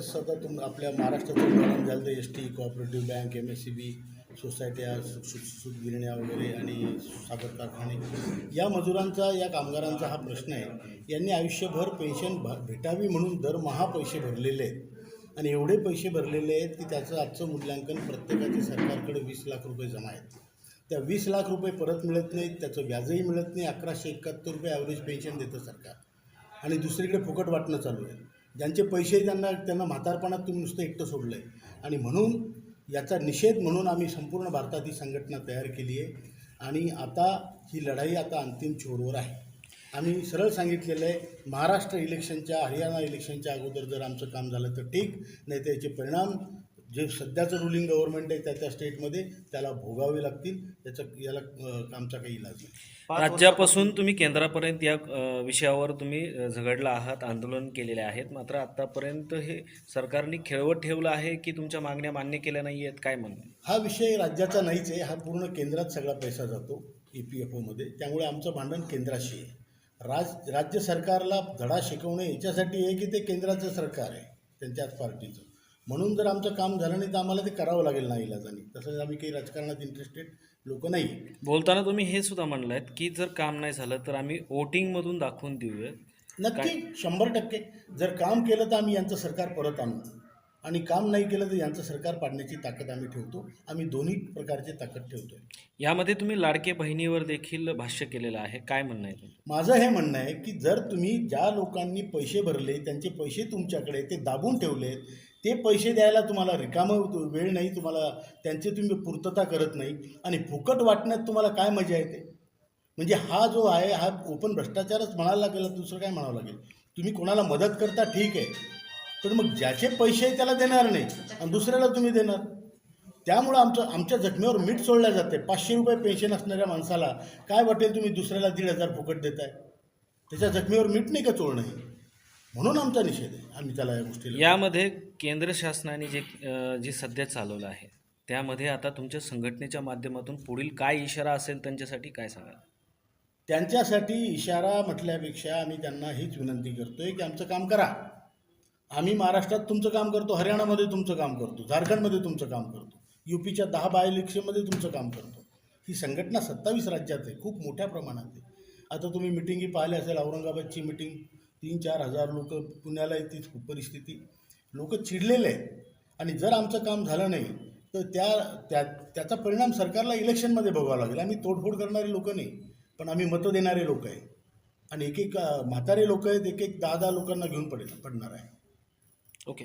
सतत तुम आपल्या महाराष्ट्राचं निर्माण झालं S T cooperative bank M S C B सोसायट्या सु- वगैरे आणि साखर कारखाने. या मजुरांचा या कामगारांचा हा प्रश्न आहे. यांनी आयुष्यभर पेन्शन भ भेटावी म्हणून दरमहा पैसे भरलेले आहेत. आणि एवढे पैसे भरलेले आहेत की त्याचं आजचं मूल्यांकन प्रत्येकाचे सरकारकडे वीस लाख रुपये जमा आहेत. त्या वीस लाख रुपये परत मिळत नाहीत त्याचं व्याजही मिळत नाही. अकराशे एकाहत्तर रुपये ॲव्हरेज पेन्शन देतं सरकार. आणि दुसरीकडे फुकट वाटणं चालू आहे. ज्यांचे पैसे त्यांना त्यांना म्हातारपणात तुम्ही नुसतं एकटं सोडलं आहे आणि म्हणून याचा निषेध म्हणून आम्ही संपूर्ण भारतात ही संघटना तयार केली आहे. आणि आता ही लढाई आता अंतिम छोरवर आहे. आम्ही सरळ सांगितलेलं आहे महाराष्ट्र इलेक्शनच्या हरियाणा इलेक्शनच्या अगोदर जर आमचं काम झालं तर ठीक नाही तर याचे परिणाम जे सध्याचं रुलिंग गव्हर्नमेंट आहे त्या त्या स्टेटमध्ये त्याला भोगावे लागतील त्याचं याला आमचा काही इलाज नाही. राज्यापासून तुम्ही केंद्रापर्यंत या विषयावर तुम्ही झगडला आहात आंदोलन केलेले आहेत मात्र आतापर्यंत हे सरकारने खेळवत ठेवलं आहे की तुमच्या मागण्या मान्य केल्या नाही आहेत काय म्हणणं? हा विषय राज्याचा नाहीच आहे हा पूर्ण केंद्रात सगळा पैसा जातो ई पी एफ ओमध्ये त्यामुळे आमचं भांडण केंद्राशी आहे. राज राज्य सरकारला धडा शिकवणे याच्यासाठी आहे की ते केंद्राचं सरकार आहे त्यांच्याच पार्टीचं? म्हणून जर आमचं काम झालं नाही तर आम्हाला ते करावं लागेल ना इलाजाने. तसंच आम्ही काही राजकारणात इंटरेस्टेड लोक नाही. बोलताना तुम्ही हे सुद्धा म्हणलात की जर काम नाही झालं तर आम्ही वोटिंगमधून दाखवून देऊया. नक्की शंभर टक्के. जर काम केलं तर आम्ही यांचं सरकार परत आणू. आणि काम नाही केलं तर यांचं सरकार पाडण्याची ताकद आम्ही ठेवतो. आम्ही दोन्ही प्रकारची ताकद ठेवतो यामध्ये तुम्ही लाडके बहिणीवर देखील भाष्य केलेलं आहे. काय म्हणणं आहे माझं हे म्हणणं आहे की जर तुम्ही ज्या लोकांनी पैसे भरले त्यांचे पैसे तुमच्याकडे ते दाबून ठेवले ते पैसे द्यायला तुम्हाला रिकामं वेळ नाही तुम्हाला त्यांची तुम्ही पूर्तता करत नाही. आणि फुकट वाटण्यात तुम्हाला काय मजा येते? म्हणजे हा जो आहे हा ओपन भ्रष्टाचारच म्हणायला लागेल दुसरं काय म्हणावं लागेल? तुम्ही कोणाला मदत करता ठीक आहे. पण मग ज्याचे पैसे आहे त्याला देणार नाही आणि दुसऱ्याला तुम्ही देणार. त्यामुळं आमचं आमच्या जखमेवर मीठ सोडलं जाते. पाचशे रुपये पेन्शन असणाऱ्या माणसाला काय वाटेल तुम्ही दुसऱ्याला दीड हजार फुकट देताय? त्याच्या जखमेवर मीठ नाही का चोळणं हे? म्हणून आमचा निषेध आहे. आम्ही त्याला या गोष्टीला यामध्ये केंद्र शासनाने जे अ, जे सध्या चालवलं आहे त्यामध्ये आता तुमच्या संघटनेच्या माध्यमातून पुढील काय इशारा असेल त्यांच्यासाठी काय सांगाल? त्यांच्यासाठी इशारा म्हटल्यापेक्षा आम्ही त्यांना हीच विनंती करतोय की आमचं काम करा. आम्ही महाराष्ट्रात तुमचं काम करतो हरियाणामध्ये तुमचं काम करतो झारखंडमध्ये तुमचं काम करतो युपीच्या दहा बाय इलेक्शनमध्ये तुमचं काम करतो. ही संघटना सत्तावीस राज्यात आहे खूप मोठ्या प्रमाणात आहे. आता तुम्ही मिटिंगी पाहिल्या असेल औरंगाबादची मिटिंग तीन चार हजार लोक पुण्याला येतील परिस्थिती. लोक चिडलेले आहेत. आणि जर आमचं काम झालं नाही तर त्या त्या त्याचा परिणाम सरकारला इलेक्शनमध्ये बघावा लागेल. आम्ही तोडफोड करणारे लोक नाही पण आम्ही मतं देणारे लोक आहे. आणि एक एक म्हातारे लोक आहेत एक एक दहा दहा लोकांना घेऊन पडेल पडणार आहे. ओके.